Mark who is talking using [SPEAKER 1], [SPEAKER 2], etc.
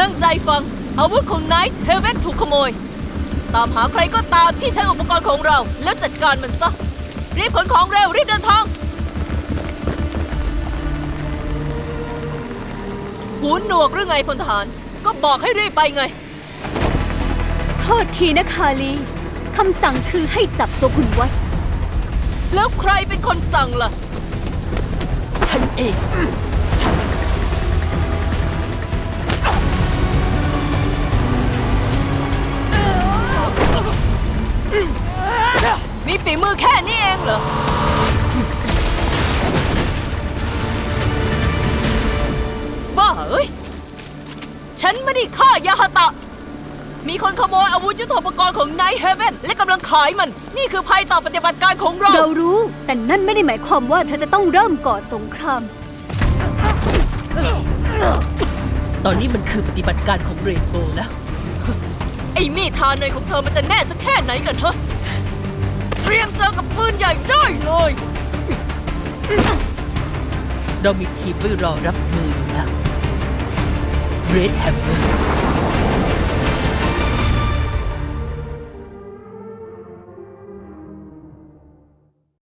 [SPEAKER 1] ตั้งใจฟัง อาวุธของไนท์เฮเวนถูกขโมย ตามหาใครก็ตามที่ใช้อุปกรณ์ของเรา แล้วจัดการมันซะ รีบขนของเร็ว รีบเดินทางหูหนวกหรือไงพลทหาร ก็บอกให้รีบไปไง
[SPEAKER 2] โทษทีนะคาลีคำสั่งคือให้จับตัวคุณไว้
[SPEAKER 1] แล้วใครเป็นคนสั่งล่ะ ฉันเอง มีฝีมือแค่นี้เองเหรอ บ้าเอ้ย ฉันไม่ได้ฆ่ายาฮาตะ มีคนขโมยอาวุธยุทโธปกรณ์ของไนท์เฮเวนและกำลังขายมัน นี่คือภัยต่อปฏิบัติการของเรา
[SPEAKER 2] เรารู้ แต่นั่นไม่ได้หมายความว่าเธอจะต้องเริ่มก่อสงคราม
[SPEAKER 1] ตอนนี้มันคือปฏิบัติการของเรนโบว์แล้ว ไอ้มีดทาเนยของเธอมันจะแน่สักแค่ไหนกันเถอะเตรี ยวกับปืนใหญ่ได้เลย เรามีทีมไว้รอรับมืออยู่แล้ว Red Hammer